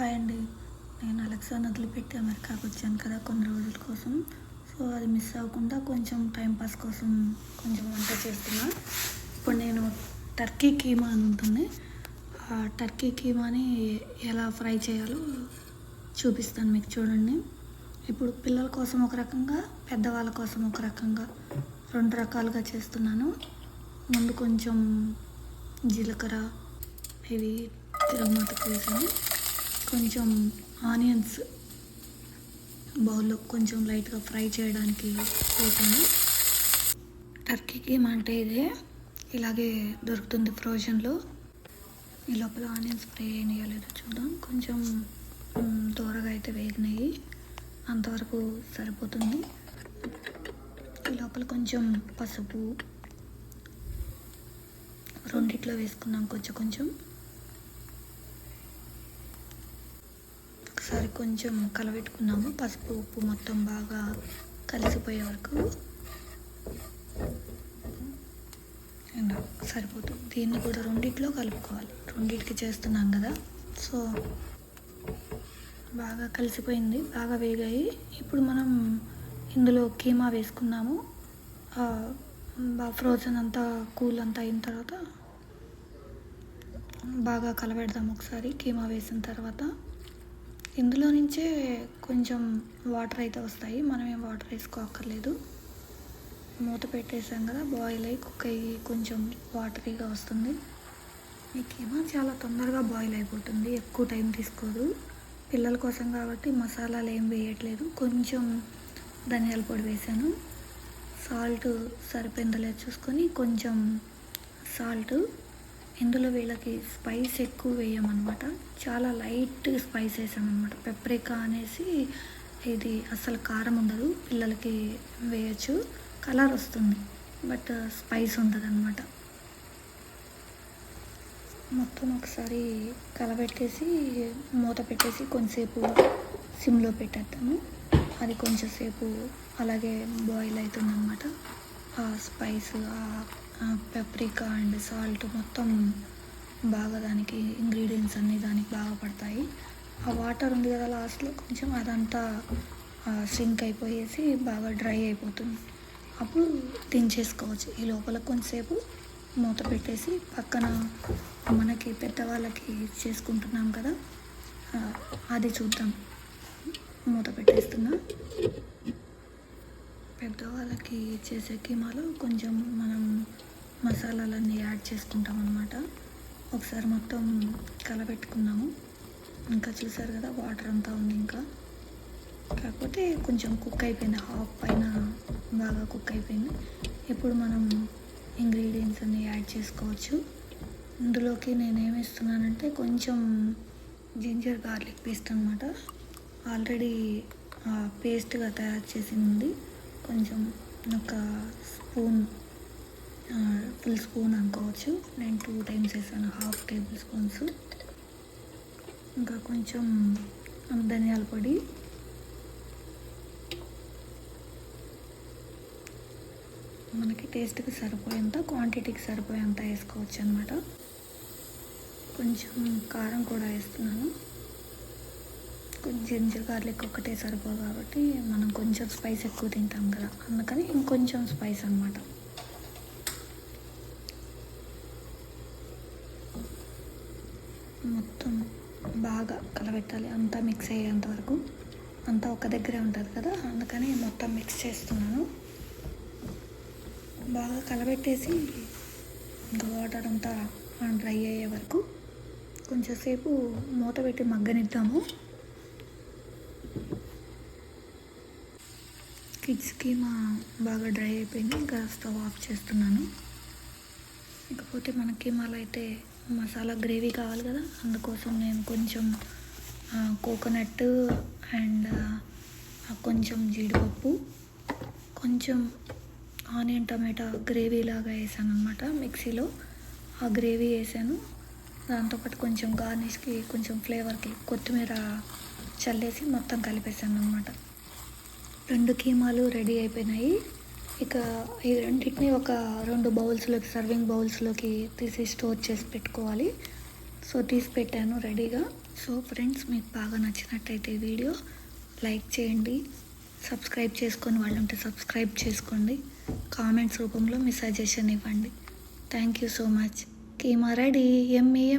Hi అండి. నేను Alexa వదిలిపెట్టి అమెరికాకు వచ్చాను కదా కొన్ని రోజుల కోసం. సో అది మిస్ అవ్వకుండా కొంచెం టైంపాస్ కోసం కొంచెం వంట చేస్తున్నా. ఇప్పుడు నేను టర్కీ కీమా అని ఉంటుంది. ఆ టర్కీ కీమాని ఎలా ఫ్రై చేయాలో చూపిస్తాను మీకు చూడండి. ఇప్పుడు పిల్లల కోసం ఒక రకంగా పెద్దవాళ్ళ కోసం ఒక రకంగా రెండు రకాలుగా చేస్తున్నాను. ముందు కొంచెం జీలకర్ర ఇవి తిరగమాతకు వేసాను. కొంచెం ఆనియన్స్ బౌల్లో కొంచెం లైట్గా ఫ్రై చేయడానికి పోతుంది టర్కీకి అంటే ఇదే. ఇలాగే దొరుకుతుంది ఫ్రోజన్లో. ఈ లోపల ఆనియన్స్ ఫ్రై అయినాయో లేదో చూద్దాం. కొంచెం త్వరగా అయితే వేగినాయి. అంతవరకు సరిపోతుంది. ఈ లోపల కొంచెం పసుపు. రెండిట్లో వేసుకున్నాం కొంచెం కొంచెం. ఒకసారి కొంచెం కలబెట్టుకున్నాము. పసుపు ఉప్పు మొత్తం బాగా కలిసిపోయే వరకు సరిపోతుంది దీన్ని కూడా రెండిట్లో కలుపుకోవాలి. రెండిటికి చేస్తున్నాం కదా. సో బాగా కలిసిపోయింది. బాగా వేగాయి. ఇప్పుడు మనం ఇందులో కీమా వేసుకున్నాము. బాగా ఫ్రోజన్ అంతా కూల్ అంతా అయిన తర్వాత బాగా కలబెడదాం ఒకసారి. కీమా వేసిన తర్వాత ఇందులో నుంచే కొంచెం వాటర్ అయితే వస్తాయి. మనం ఏం వాటర్ వేసుకోక్కర్లేదు. మూత పెట్టేసాం కదా బాయిల్ అయ్యి కుక్ అయ్యి కొంచెం వాటరీగా వస్తుంది. మీకు ఏమో చాలా తొందరగా బాయిల్ అయిపోతుంది. ఎక్కువ టైం తీసుకోదు. పిల్లల కోసం కాబట్టి మసాలాలు ఏం వేయట్లేదు. కొంచెం ధనియాల పొడి వేసాను. సాల్ట్ సరిపోయిందో చూసుకొని కొంచెం సాల్ట్ ఇందులో వీళ్ళకి స్పైస్ ఎక్కువ వేయమన్నమాట. చాలా లైట్ స్పైస్ వేసామన్నమాట. పెప్రికా అనేసి ఇది అసలు కారం ఉండదు పిల్లలకి వేయచ్చు. కలర్ వస్తుంది బట్ స్పైస్ ఉంటుంది అనమాట మొత్తం ఒకసారి కలబెట్టేసి మూత పెట్టేసి కొంచెంసేపు సిమ్లో పెట్టేద్దాము. అది కొంచెంసేపు అలాగే బాయిల్ అవుతుందన్నమాట. ఆ స్పైస్ ఆ పెప్రికా అండ్ సాల్ట్ మొత్తం బాగా దానికి ఇంగ్రీడియంట్స్ అన్నీ దానికి బాగా పడతాయి. ఆ వాటర్ ఉంది కదా లాస్ట్లో కొంచెం అదంతా సింక్ అయిపోయేసి బాగా డ్రై అయిపోతుంది. అప్పుడు దించేసుకోవచ్చు. ఈ లోపల కొంచెంసేపు మూత పెట్టేసి పక్కన మనకి పెద్దవాళ్ళకి చేసుకుంటున్నాం కదా అది చూద్దాం. మూత పెట్టేస్తున్నా. పెద్దవాళ్ళకి చేసే కీమాలో కొంచెం మనం మసాలాలన్నీ యాడ్ చేసుకుంటాం అనమాట ఒకసారి మొత్తం కలబెట్టుకున్నాము. ఇంకా చూసారు కదా వాటర్ అంతా ఉంది ఇంకా. కాకపోతే కొంచెం కుక్ అయిపోయింది హాఫ్ పైన బాగా కుక్ అయిపోయింది. ఇప్పుడు మనం ఇంగ్రీడియంట్స్ అన్ని యాడ్ చేసుకోవచ్చు. ఇందులోకి నేను ఏమి ఇస్తున్నానంటే కొంచెం జింజర్ గార్లిక్ పేస్ట్ అనమాట ఆల్రెడీ పేస్ట్గా తయారు చేసింది. కొంచెం ఒక స్పూన్ ఫుల్ స్పూన్ అనుకోవచ్చు. నేను టూ టైమ్స్ వేసాను హాఫ్ టేబుల్ స్పూన్స్ ఇంకా కొంచెం ధనియాల పొడి. మనకి టేస్ట్కి సరిపోయేంత క్వాంటిటీకి సరిపోయేంత వేసుకోవచ్చు అనమాట కొంచెం కారం కూడా వేస్తున్నాను. కొంచెం జింజర్ గార్లిక్ ఒక్కటే సరిపోదు కాబట్టి మనం కొంచెం స్పైస్ ఎక్కువ తింటాం కదా అందుకని ఇంకొంచెం స్పైస్ అనమాట మొత్తం బాగా కలబెట్టాలి. అంతా మిక్స్ అయ్యేంత వరకు. అంతా ఒక దగ్గరే ఉంటుంది కదా? అందుకని మొత్తం మిక్స్ చేస్తున్నాను. బాగా కలబెట్టేసి ఇంకా వాటర్ అంతా డ్రై అయ్యే వరకు కొంచెంసేపు మూత పెట్టి మగ్గనిద్దాము. కిడ్స్కి మా బాగా డ్రై అయిపోయింది. ఇంకా స్టవ్ ఆఫ్ చేస్తున్నాను. ఇకపోతే మనకి మళ్ళీ అయితే మసాలా గ్రేవీ కావాలి కదా అందుకోసం నేను కొంచెం కోకోనట్ అండ్ కొంచెం జీడిపప్పు కొంచెం ఆనియన్ టమాటా గ్రేవీ లాగా వేసాను అనమాట మిక్సీలో. ఆ గ్రేవీ వేసాను. దాంతోపాటు కొంచెం గార్నిష్కి కొంచెం ఫ్లేవర్కి కొత్తిమీర చల్లేసి మొత్తం కలిపేసాను అనమాట రెండు కీమాలు రెడీ అయిపోయినాయి. ఇక ఈ రెండింటిని ఒక రెండు బౌల్స్లోకి సర్వింగ్ బౌల్స్లోకి తీసి స్టోర్ చేసి పెట్టుకోవాలి. సో తీసి పెట్టాను రెడీగా. సో ఫ్రెండ్స్ మీకు బాగా నచ్చినట్టయితే వీడియో లైక్ చేయండి. సబ్స్క్రైబ్ చేసుకొని వాళ్ళు ఉంటే సబ్స్క్రైబ్ చేసుకోండి. కామెంట్స్ రూపంలో మీ సజెషన్ ఇవ్వండి. Thank you so much. Keema ready. Mem